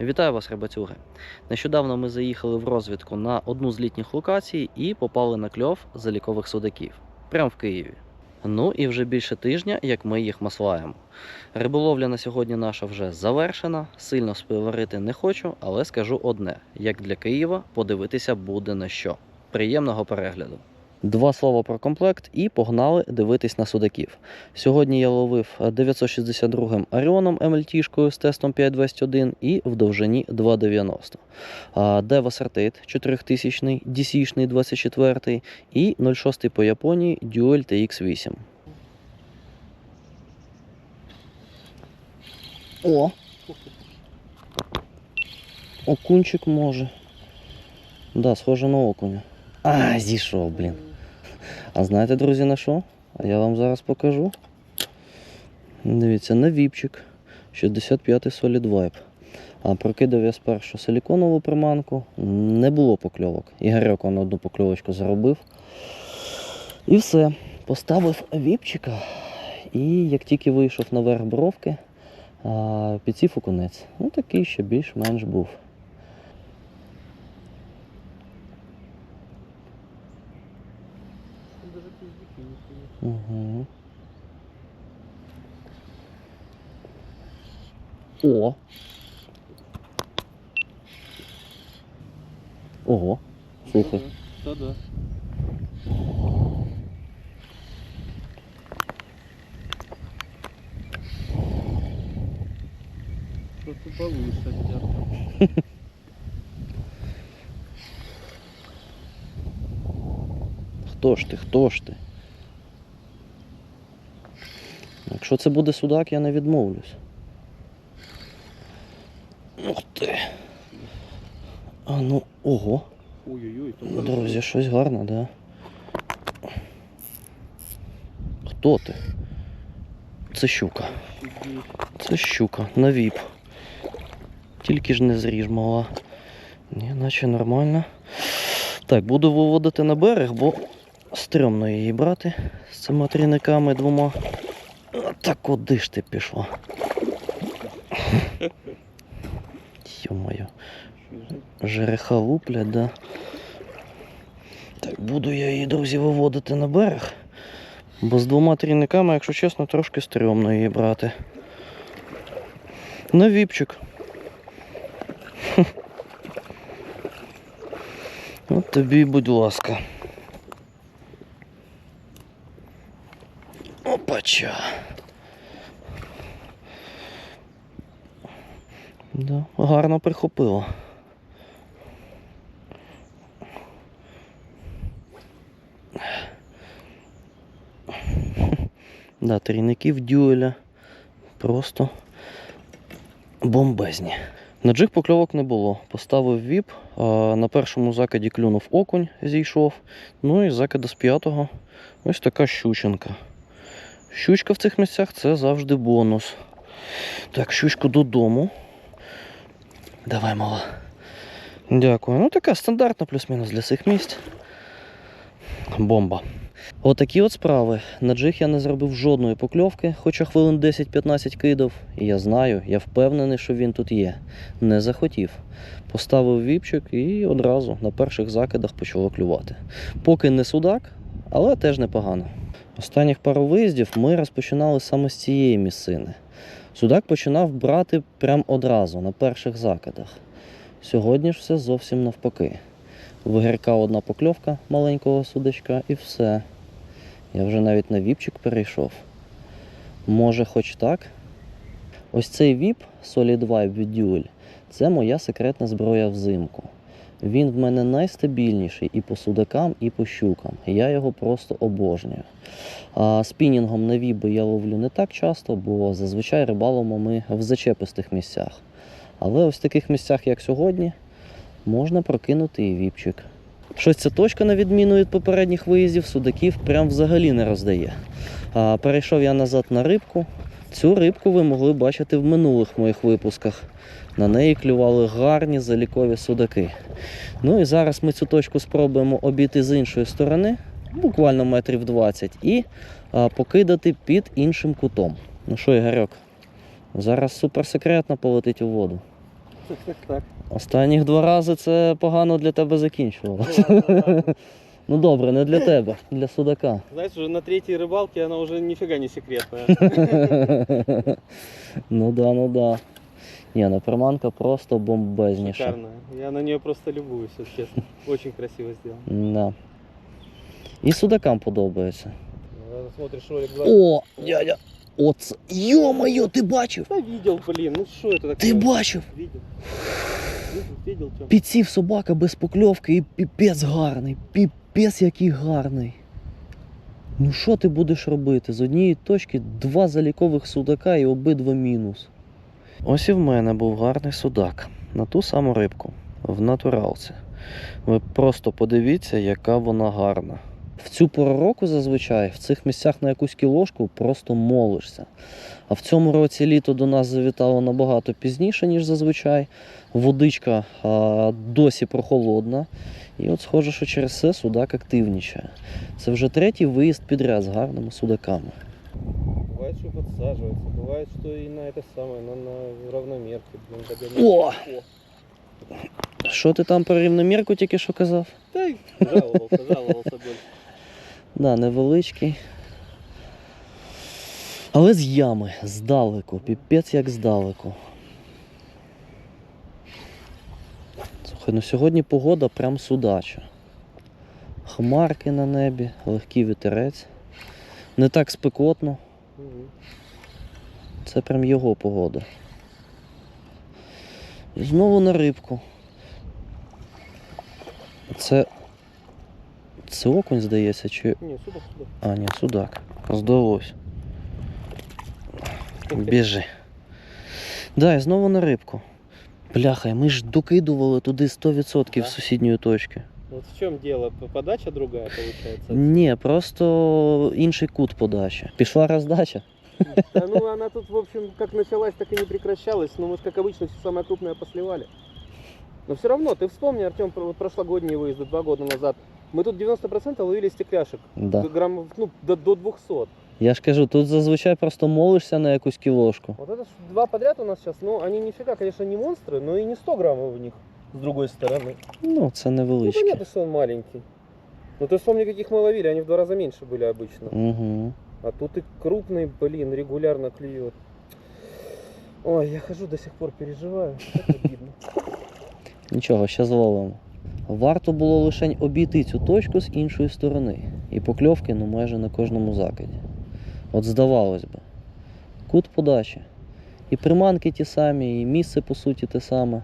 Вітаю вас, рибацюги! Нещодавно ми заїхали в розвідку на одну з літніх локацій і попали на кльов залікових судаків прямо в Києві. Ну і вже більше тижня, як ми їх маслаємо. Риболовля на сьогодні наша вже завершена. Сильно співарити не хочу, але скажу одне: як для Києва, подивитися буде на що. Приємного перегляду. Два слова про комплект і погнали дивитись на судаків. Сьогодні я ловив 962-м Оріоном МЛТшкою з тестом 521 і в довжині 2,90. А, Дева Сартит 4000 DC-шний 24 і 06 по Японії Dual TX8. О! Окунчик може. Да, схоже на окуня. А, зійшов, блін. А знаєте, друзі, на що? Я вам зараз покажу. Дивіться, на віпчик 65-й Solid Vibe. А прокидав я спершу силіконову приманку, не було покльовок. Ігорьок он одну покльовочку заробив. І все. Поставив віпчика. І як тільки вийшов наверх бровки, підсів окунець. Ну такий ще більш-менш був. Угу. О. Ого. Слухай. Та да. Просто повыше где-то. Хто ж ти? Хто ж ти? Якщо це буде судак, я не відмовлюсь. Ух ти. А ну, ого. Ой-ой-ой, Ну, Друзі, щось гарне, да? Хто ти? Це щука. Це щука на віп. Тільки ж не зріж мала. Ні, наче нормально. Так, буду виводити на берег, бо стрьомно її брати з цими трійниками двома. Та куди ж ти пішла? Йо-моє. Жереха луплять, да. Так, буду я її, друзі, виводити на берег. Бо з двома трійниками, якщо чесно, трошки стрьомно її брати. На віпчик. От тобі, будь ласка. Опача. Да, гарно прихопило. Да, трійників дюеля просто бомбезні. На джиг покльовок не було. Поставив віп, на першому закиді клюнув окунь, зійшов. Ну і з закиду з п'ятого ось така щученка. Щучка в цих місцях це завжди бонус. Так, щучку додому. Давай, мала. Дякую. Ну така стандартна плюс-мінус для цих місць. Бомба. Отакі от справи. На джиг я не зробив жодної покльовки, хоча хвилин 10-15 кидав. І я знаю, я впевнений, що він тут є. Не захотів. Поставив віпчик і одразу на перших закидах почало клювати. Поки не судак, але теж непогано. Останніх пару виїздів ми розпочинали саме з цієї місцини. Судак починав брати прям одразу, на перших закидах. Сьогодні ж все зовсім навпаки. В гірка одна покльовка маленького судачка і все. Я вже навіть на віпчик перейшов. Може, хоч так? Ось цей віп Solid Vibe від Duel – це моя секретна зброя взимку. Він в мене найстабільніший і по судакам, і по щукам. Я його просто обожнюю. Спінінгом на віби я ловлю не так часто, бо зазвичай рибалимо ми в зачепистих місцях. Але ось в таких місцях, як сьогодні, можна прокинути і віпчик. Щось ця точка, на відміну від попередніх виїздів, судаків прям взагалі не роздає. А, перейшов я назад на рибку. Цю рибку ви могли бачити в минулих моїх випусках. На неї клювали гарні залікові судаки. Ну і зараз ми цю точку спробуємо обійти з іншої сторони, буквально метрів 20, і а, покидати під іншим кутом. Ну що, Ігорьок, зараз суперсекретно полетить у воду. Так, так, так. Останніх два рази це погано для тебе закінчувалося. Ну, добре, не для тебе, для судака. Знаешь, уже на третьей рыбалке она уже нифига не секретная. Ну да, ну да. Ні, ну приманка просто бомбезніша. Шикарная. Я на нее просто любуюсь, честно. Очень красиво сделано. Да. І судакам подобається. Смотришь ролик. О, дядя! Оце. Йо-моє, ти бачив? Да видел, блин, ну что это такое? Ти бачив? Видел. Видел, видел, Підсів собака без покльовки і піпець гарний. Піпець який гарний. Ну що ти будеш робити? З однієї точки два залікових судака і обидва мінус. Ось і в мене був гарний судак на ту саму рибку в натуралці. Ви просто подивіться, яка вона гарна. В цю пору року зазвичай в цих місцях на якусь кілошку просто молишся. А в цьому році літо до нас завітало набагато пізніше, ніж зазвичай. Водичка а, досі прохолодна. І от схоже, що через це судак активнічає. Це вже третій виїзд підряд з гарними судаками Бывает, что подсаживается, бывает, что и на это самое, на, на равномерке. Блин, догоняет. О! Що ти там про рівномірку тільки що казав? Да, и жаловался, жаловался больше. Да, невеличкий. Але з ями, здалеку, піпець як здалеку. Слухай, ну сьогодні погода прям судача. Хмарки на небі, легкий вітерець. Не так спекотно, Мгм. це прям його погода. І знову на рибку. Це. Це окунь, здається, чи. Не, сюда, сюда. А, ні, судак. Здалось. Біжи. Да, і знову на рибку. Бляха, ми ж докидували туди 100% Да? з сусідньої точки. Вот в чем дело? П- Подача другая получается? Ні, просто інший кут подачі. Пішла роздача. Да ну она тут, в общем, как началась, так и не прекращалась. Но мы, ж, как обычно, все самое крупное посливали. Но все равно, ты вспомни, Артем, про вот прошлогодние выезды, два года назад. Мы тут 90% ловили стекляшек. Да. Г- Грамм, ну, до, до 200. Я ж кажу, тут зазвичай просто молишся на якусь кілошку. Вот это ж два подряд у нас сейчас. Ну, они нифига, конечно, не монстры, но и не 100 граммов в них. С другой стороны. Ну, це Ну, невеличке. понятно, что он маленький. Ну, ты вспомни, каких мы ловили, они в два раза меньше были обычно. Угу. А тут и крупный, блин, регулярно клюет. Ой, я хожу до сих пор переживаю. Так обидно. Нічого, ще зловимо. Варто було лише обійти цю точку з іншої сторони. І покльовки ну майже на кожному закиді. От здавалось би, кут подачі. І приманки ті самі, і місце по суті те саме.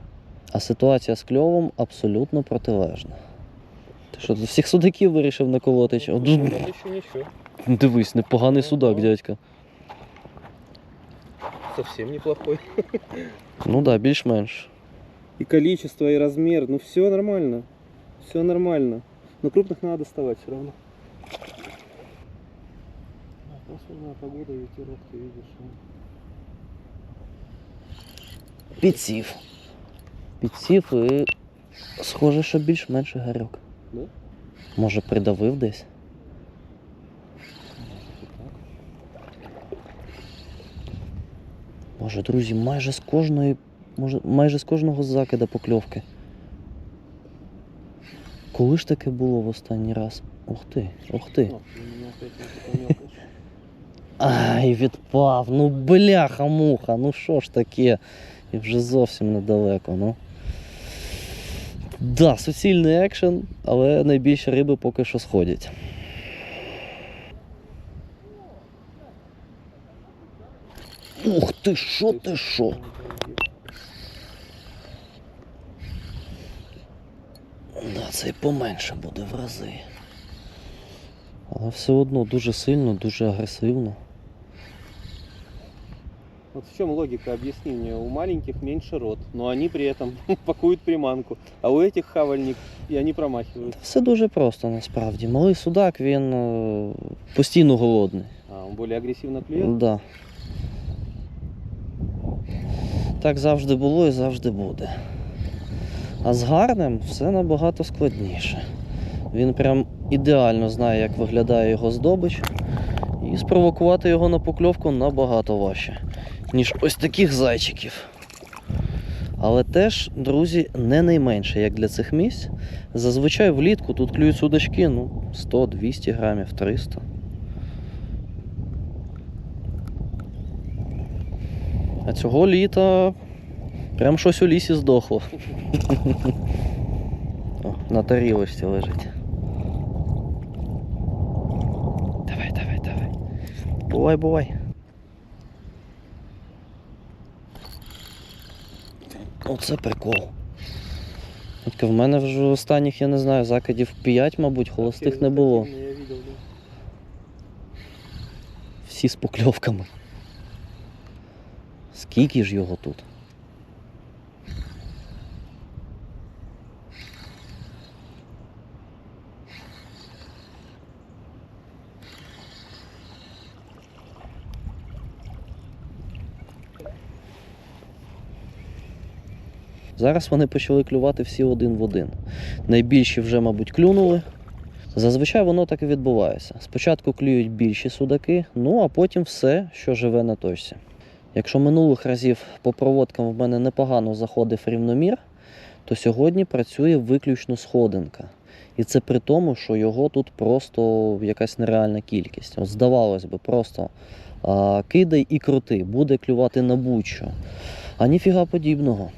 А ситуація з кльовом абсолютно протилежна. Ти що, тут всіх судаків вирішив наколоти? Чи? От, Ну, еще ничего. Дивись, непоганий судак, дядька. Совсем неплохой. Ну так, да, більш-менш. И количество, и размер. Ну, все нормально. Все нормально. Но крупных надо доставать все равно. Пасмурная погода, ветерок, ты видишь. ну. Підсів. Підсів і схоже, що більш-менш гарюк. Да? Може, придавив десь? Може, друзі, майже з кожної, може, майже з кожного закида покльовки. Коли ж таке було в останній раз? Ух ти, ух ти. Не помелкаешь. Ай, відпав. Ну бляха муха, ну що ж таке? І вже зовсім недалеко, ну. Да, суцільний екшен, але найбільше риби поки що сходять. Ух ти, що ти що? Да, це і поменше буде в рази. Але все одно дуже сильно, дуже агресивно. Вот в чем логика, объясни мне. У маленьких меньше рот, но они при этом пакуют приманку. А у этих хавальник, и они промахивают. Все дуже просто насправді. Малий судак, він е, постійно голодний. А, он более агрессивно клюет? Да. Так завжди було і завжди буде. А з гарним все набагато складніше. Він прям ідеально знає, як виглядає його здобич, і спровокувати його на покльовку набагато важче, ніж ось таких зайчиків. Але теж, друзі, не найменше, як для цих місць. Зазвичай влітку тут клюють судачки ну, 100-200 грамів, 300. А цього літа прям щось у лісі здохло. О, на тарілочці лежить. Давай, давай, давай. Бувай, бувай. Оце прикол. Тільки в мене вже останніх, я не знаю, закидів 5, мабуть, холостих не було. Всі з покльовками. Скільки ж його тут? Зараз вони почали клювати всі один в один. Найбільші вже, мабуть, клюнули. Зазвичай воно так і відбувається. Спочатку клюють більші судаки, ну а потім все, що живе на точці. Якщо минулих разів по проводкам в мене непогано заходив рівномір, то сьогодні працює виключно сходинка. І це при тому, що його тут просто якась нереальна кількість. От здавалось би, просто а, кидай і крути, буде клювати на будь-що. А ніфіга подібного.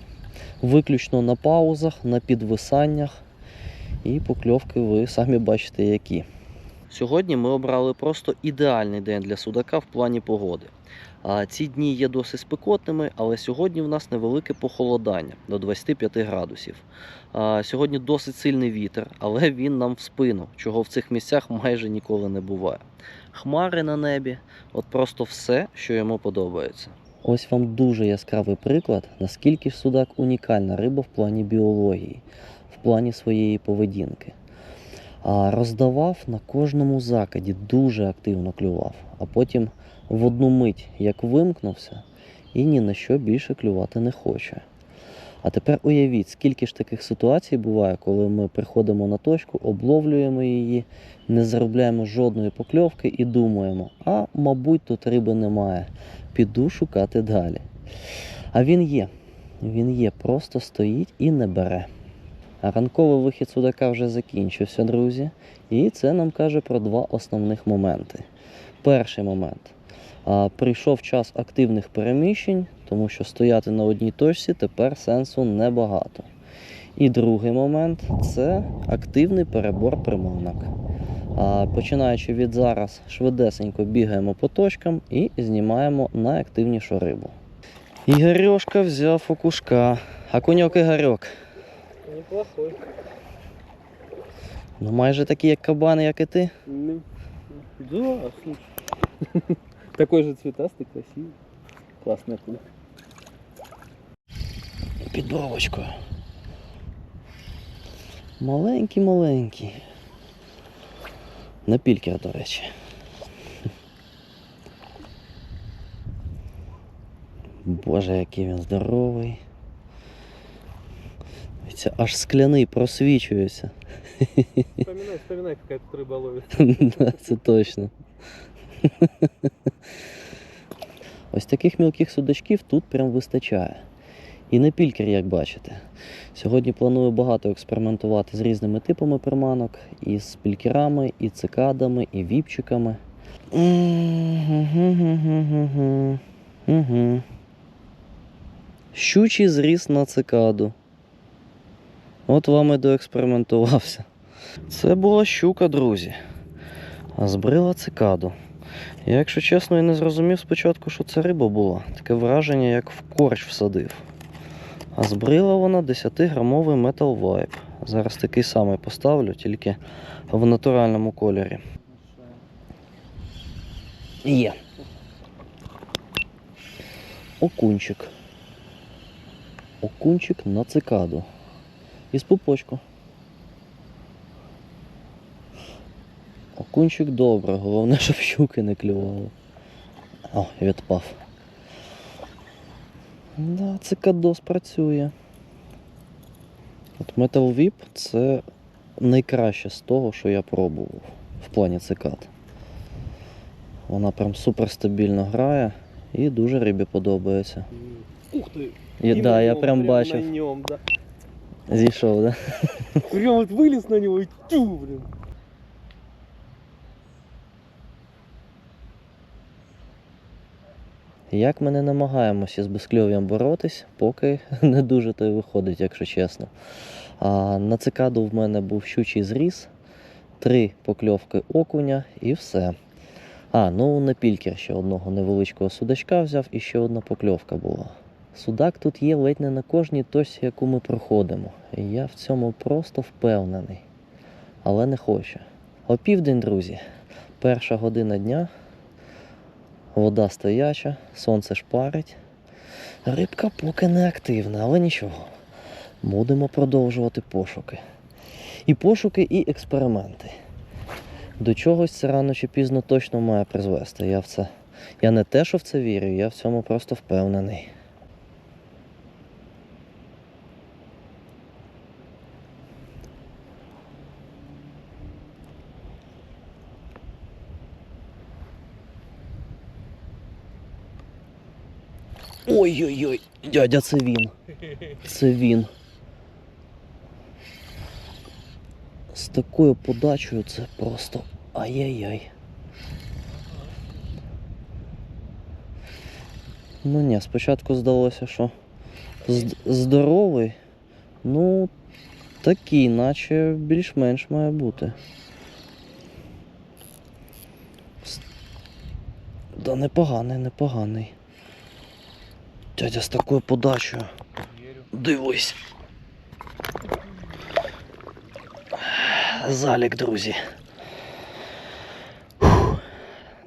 Виключно на паузах, на підвисаннях. І покльовки ви самі бачите які. Сьогодні ми обрали просто ідеальний день для судака в плані погоди. Ці дні є досить спекотними, але сьогодні в нас невелике похолодання до 25 градусів. Сьогодні досить сильний вітер, але він нам в спину, чого в цих місцях майже ніколи не буває. Хмари на небі, от просто все, що йому подобається. Ось вам дуже яскравий приклад, наскільки ж судак унікальна риба в плані біології, в плані своєї поведінки. А роздавав на кожному закиді, дуже активно клював, а потім в одну мить як вимкнувся і ні на що більше клювати не хоче. А тепер уявіть, скільки ж таких ситуацій буває, коли ми приходимо на точку, обловлюємо її, не заробляємо жодної покльовки і думаємо, а мабуть тут риби немає. Піду шукати далі. А він є. Він є, просто стоїть і не бере. А ранковий вихід судака вже закінчився, друзі. І це нам каже про два основних моменти. Перший момент. Прийшов час активних переміщень, тому що стояти на одній точці тепер сенсу небагато. І другий момент це активний перебор приманок. Починаючи від зараз, швидесенько бігаємо по точкам і знімаємо найактивнішу рибу. Ігорьошка взяв окушка. А коньок Ігорьок. Неплохой. Ну майже такі, як кабани, як і ти. Ну, да, слушай. Такой же цветастый, красивый. Классная куль. Під бровочкою. Маленький, маленький. На пількер, до речі. Боже, який він здоровий. Це аж скляний просвічується. Вспоминай, вспоминай, какая тут рыба ловит. Да, Це точно. Ось таких мілких судачків тут прям вистачає. І на пількер, як бачите. Сьогодні планую багато експериментувати з різними типами приманок, і з пількерами, і цикадами, і віпчиками. Щучий зріс на цикаду. От вам і доекспериментувався. Це була щука, друзі. А збрила цикаду. Я, якщо чесно, і не зрозумів спочатку, що це риба була. Таке враження, як в корч всадив. А збрила вона 10-грамовий Metal Vibe. Зараз такий самий поставлю, тільки в натуральному кольорі. Є. Окунчик. Окунчик на цикаду. Із пупочку. Окунчик добре, головне, щоб щуки не клювали. О, відпав. Да, цикадос працює. От Metal Whip це найкраще з того, що я пробував в плані цикад. Вона прям супер стабільно грає і дуже рибі подобається. Ух ты! І, да, я прям на бачив. да. Зійшов, да? Прям вот вылез на него и тю, Як ми не намагаємося з безкльов'ям боротись, поки не дуже то й виходить, якщо чесно. А на цикаду в мене був щучий зріз, три покльовки окуня і все. А, ну на пількер ще одного невеличкого судачка взяв і ще одна покльовка була. Судак тут є ледь не на кожній точці, яку ми проходимо. Я в цьому просто впевнений. Але не хочу. Опівдень, друзі, перша година дня. Вода стояча, сонце шпарить. Рибка поки не активна, але нічого. Будемо продовжувати пошуки. І пошуки, і експерименти. До чогось це рано чи пізно точно має призвести. Я в це. Я не те, що в це вірю, я в цьому просто впевнений. Ой-ой-ой, дядя, це він. Це він. З такою подачею це просто ай-яй-яй. Ну ні, спочатку здалося, що здоровий, ну такий, наче більш-менш має бути. Да непоганий, непоганий. Дядя з такою подачею. Дивись. Залік, друзі.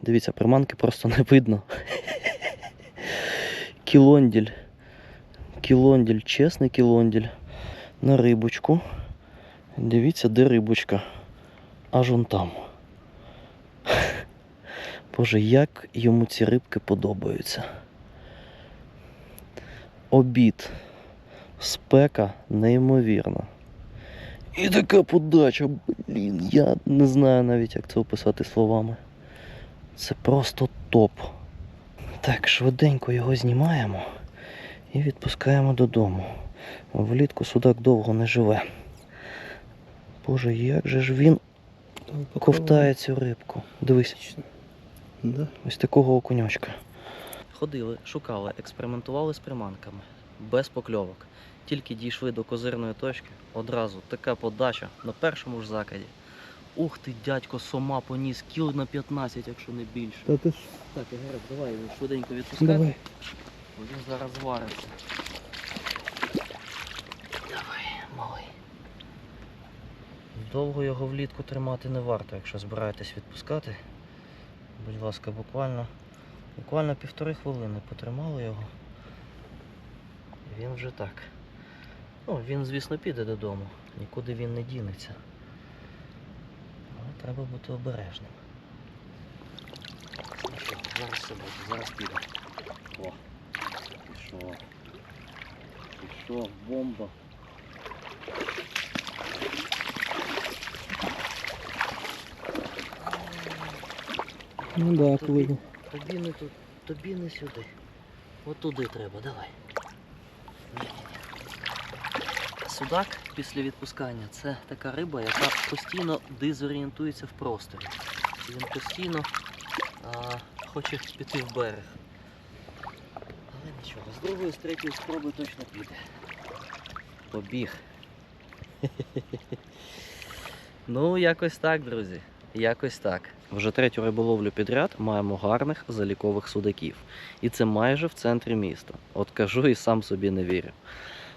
Дивіться, приманки просто не видно. Кілонділь. Кілонділь, чесний кілонділь. На рибочку. Дивіться, де рибочка. Аж он там. Боже, як йому ці рибки подобаються. Обід. Спека неймовірна. І така подача, блін, я не знаю навіть, як це описати словами. Це просто топ. Так, швиденько його знімаємо і відпускаємо додому. Влітку судак довго не живе. Боже, як же ж він ковтає цю рибку. Дивись. Ось такого окуньочка. Ходили, шукали, експериментували з приманками. Без покльовок. Тільки дійшли до козирної точки, одразу така подача на першому ж закиді. Ух ти, дядько, сома поніс кіл на 15, якщо не більше. Да ты ж... Так, Ігорек, давай його швиденько відпускай. Давай. бо Він зараз звариться. Давай, малий. Довго його влітку тримати не варто, якщо збираєтесь відпускати. Будь ласка, буквально, буквально півтори хвилини потримали його. Він вже так. Ну, він, звісно, піде додому. Нікуди він не дінеться. Але треба бути обережним. Зараз все буде, зараз піде. О, пішов. Пішов, бомба. Ну да, плыву. Тобі не тут, тобі не сюди. От туди треба, давай. Судак після відпускання це така риба, яка постійно дезорієнтується в просторі. Він постійно а, хоче піти в берег. Але нічого, з другої, з третьої спроби точно піде. Побіг. Ну, якось так, друзі. Якось так. Вже третю риболовлю підряд маємо гарних залікових судаків. І це майже в центрі міста. От кажу і сам собі не вірю.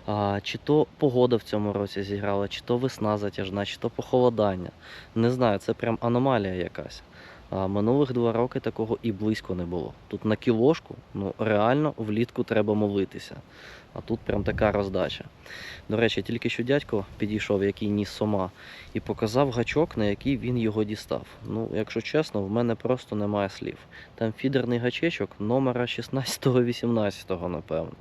А, чи то погода в цьому році зіграла, чи то весна затяжна, чи то похолодання. Не знаю, це прям аномалія якась. А минулих два роки такого і близько не було. Тут на кілошку, ну реально влітку треба молитися. А тут прям така роздача. До речі, тільки що дядько підійшов, який ніс сома, і показав гачок, на який він його дістав. Ну, якщо чесно, в мене просто немає слів. Там фідерний гачечок номера 16-18, напевно.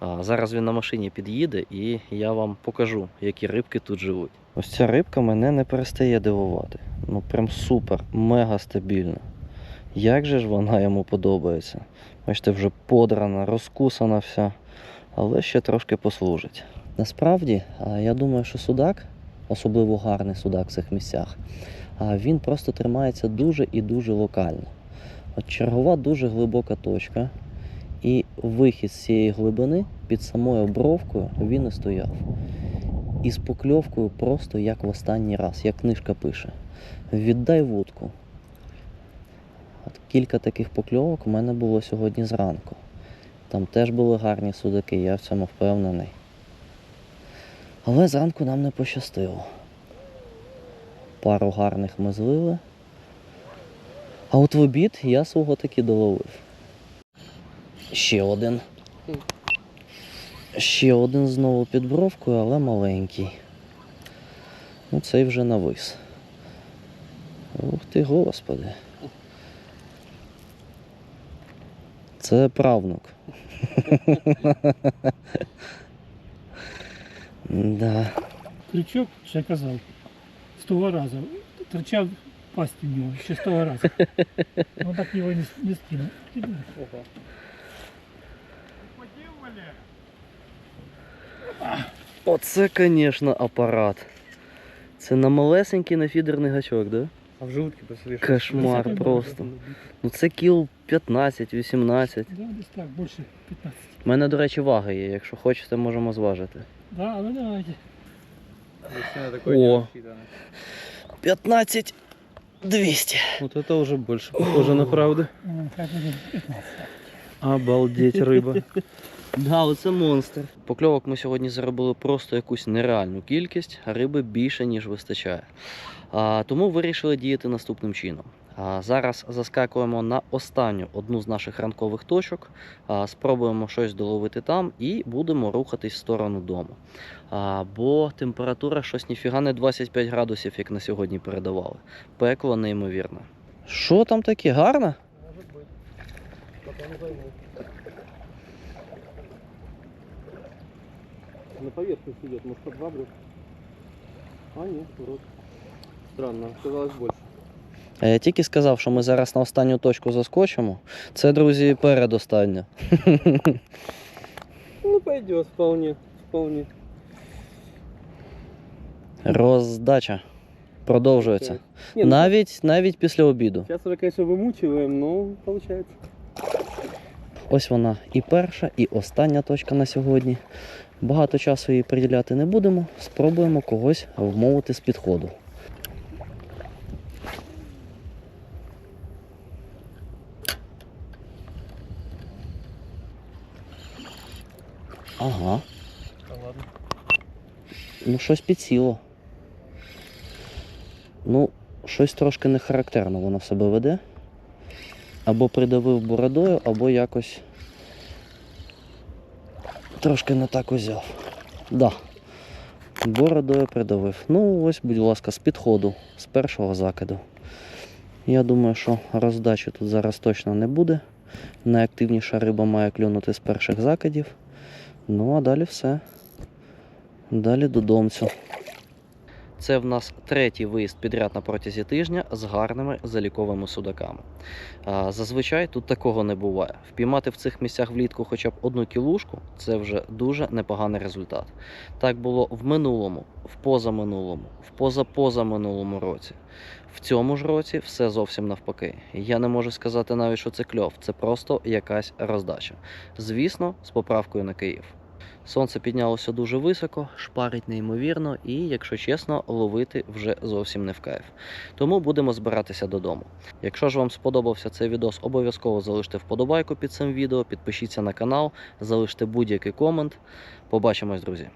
А, зараз він на машині під'їде і я вам покажу, які рибки тут живуть. Ось ця рибка мене не перестає дивувати. Ну прям супер, мега стабільна. Як же ж вона йому подобається? Бачите, вже подрана, розкусана вся. Але ще трошки послужить. Насправді, я думаю, що судак, особливо гарний судак в цих місцях, він просто тримається дуже і дуже локально. От чергова дуже глибока точка, і вихід з цієї глибини під самою бровкою він і стояв. І з покльовкою просто як в останній раз, як книжка пише. Віддай вудку. От кілька таких покльовок у мене було сьогодні зранку. Там теж були гарні судаки, я в цьому впевнений. Але зранку нам не пощастило. Пару гарних ми злили. А от в обід я свого таки доловив. Ще один. Ще один знову під бровкою, але маленький. Ну, цей вже навис. Ух ти, господи. Це правнук. да. Крючок, що я казав, з того разу. Торчав пасть у нього ще з того разу. Ну так його не, не скинув. Оце, звісно, апарат. Це на малесенький на фідерний гачок, да? А в желудке посмотри. Кошмар просто. Ну це кіл 15-18. Да, десь так, більше 15. У мене, до речі, вага є. Якщо хочете, можемо зважити. Да, але давайте. О. 15 200. Вот это уже больше похоже на правду. Ну, хай буде Обалдеть, рыба. Да, оце монстр. Покльовок ми сьогодні заробили просто якусь нереальну кількість, а риби більше, ніж вистачає. Тому вирішили діяти наступним чином. Зараз заскакуємо на останню одну з наших ранкових точок, спробуємо щось доловити там і будемо рухатись в сторону дому. Бо температура щось ніфіга не 25 градусів, як на сьогодні передавали. Пекло неймовірне. Що там таке? Гарно? На поверхности идет, может под. А нет, урод. Странно, казалось больше. А я тільки сказав, що ми зараз на останню точку заскочимо. Це, друзі, передостання. Ну пойдет, вполне, вполне. Роздача продовжується. Не, ну, Навіть навіть після обіду. Сейчас уже, конечно, вымучиваем, но получается. Ось вона і перша, і остання точка на сьогодні. Багато часу їй приділяти не будемо. Спробуємо когось вмовити з підходу. Ага. Да ладно. Ну, щось підсіло. Ну, щось трошки не характерно воно в себе веде. Або придавив бородою, або якось трошки не так узяв. Да. Бородою придавив. Ну, ось, будь ласка, з підходу, з першого закиду. Я думаю, що роздачі тут зараз точно не буде. Найактивніша риба має клюнути з перших закидів. Ну, а далі все. Далі додомцю. Це в нас третій виїзд підряд на протязі тижня з гарними заліковими судаками. Зазвичай тут такого не буває. Впіймати в цих місцях влітку хоча б одну кілушку це вже дуже непоганий результат. Так було в минулому, в позаминулому, в позапозаминулому році. В цьому ж році все зовсім навпаки. Я не можу сказати навіть, що це кльов, це просто якась роздача. Звісно, з поправкою на Київ. Сонце піднялося дуже високо, шпарить неймовірно, і, якщо чесно, ловити вже зовсім не в кайф. Тому будемо збиратися додому. Якщо ж вам сподобався цей відос, обов'язково залиште вподобайку під цим відео, підпишіться на канал, залиште будь-який комент. Побачимось, друзі!